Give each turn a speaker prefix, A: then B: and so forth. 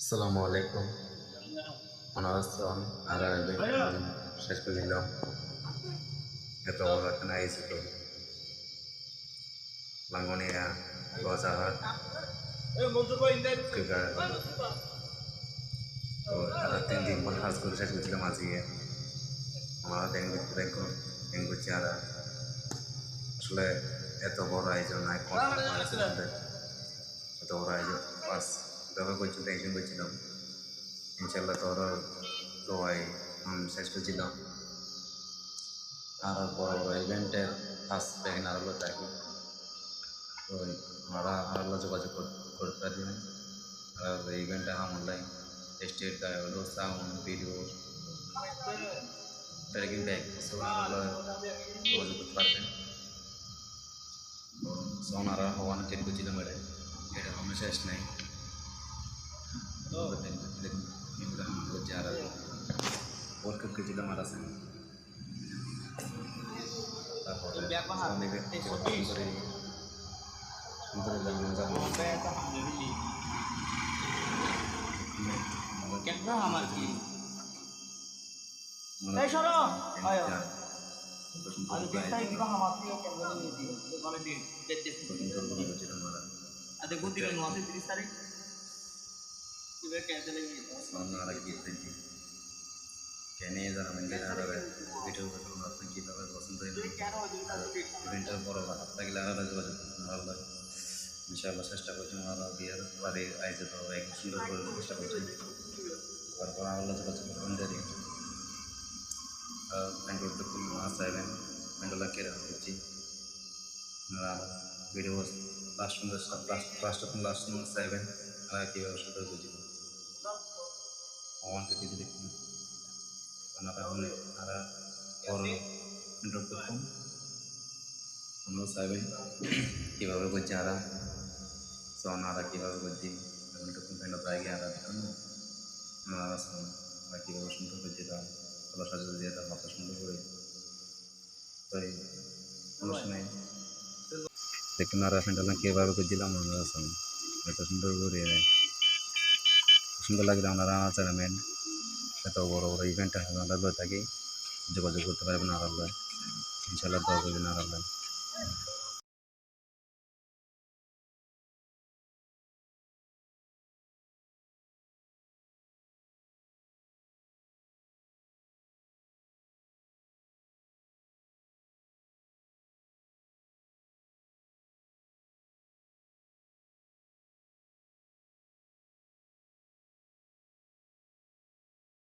A: আসসালামু আলাইকুম। অনারসন আর শেষ করে দিলাম। এত বড় এখানে আইসি তো লাঙ্গনিয়া গজাহাট তিন দিন কাজ করে শেষ করছিলাম আজকে। আমরা ডেঙ্গু ডেঙ্গু আসলে এত বড় আয়োজন এত বড় আয়োজন, বাস। করছি টেনশন করছিলাম ইনশাল্লাহ তোর দোয়াই আমি শেষ করছিলাম আর বড় বড় ইভেন্টের ফার্স্ট প্যাকিং আর হলো থাকি তো আমরা আরও যোগাযোগ কর- করতে পারি না। আর ইভেন্টে অনলাইন স্টেট গায়ে হলো সাউন্ড ভিডিও ট্রেকিং ব্যাগ যোগাযোগ করতে পারবেন সোনারা হওয়ানো চেক করছিলাম এটা এটা আমার শেষ নাই। আছে তারপরে অনেকে করে সুন্দর জানা যাব
B: কেনরা আমার কি এই সরো। আয়। আর যেটাই কিবা আমার কি কেমন নিয়ে দিও মানে দিন দিন নো আছে 30 তারিখ ক্যান্সেল হয়ে গেছে
A: কেনে যারা মেনলে যারা ভিডিও করতে আপনার কীভাবে পছন্দ হয় ইভেন্টের হাত থাকলে আলাদা যোগাযোগ আলাদা ইনশাআল্লাহ চেষ্টা করছি আমরা বিয়ের বাড়ি আইতে তো এক সুন্দর করে চেষ্টা করছি তারপর video last last last last চাইবেন আর কীভাবে সুন্দর বুঝবেন আপনারা হলে আপনারা বড় ইন্টার করতাম আমরা চাইবেন কীভাবে করছি আরা সো ওনারা কীভাবে করছি এমনটা কোন ফ্রেন্ড প্রায় গিয়ে আরা দেখুন ওনারা শোন ওরা কীভাবে সুন্দর করছি তা ভালো সাজা দিয়ে তা সুন্দর করে তো এই অনুষ্ঠানে দেখুন আর ফ্রেন্ডরা কীভাবে করছিলাম ওনারা শোন এত সুন্দর করে সুন্দর লাগে ওনারা চ্যানেল এত বড় বড় ইভেন্ট আমরা থাকি যোগাযোগ করতে পারবেন আর ইনশাল্লাহ দোয়া করবেন আর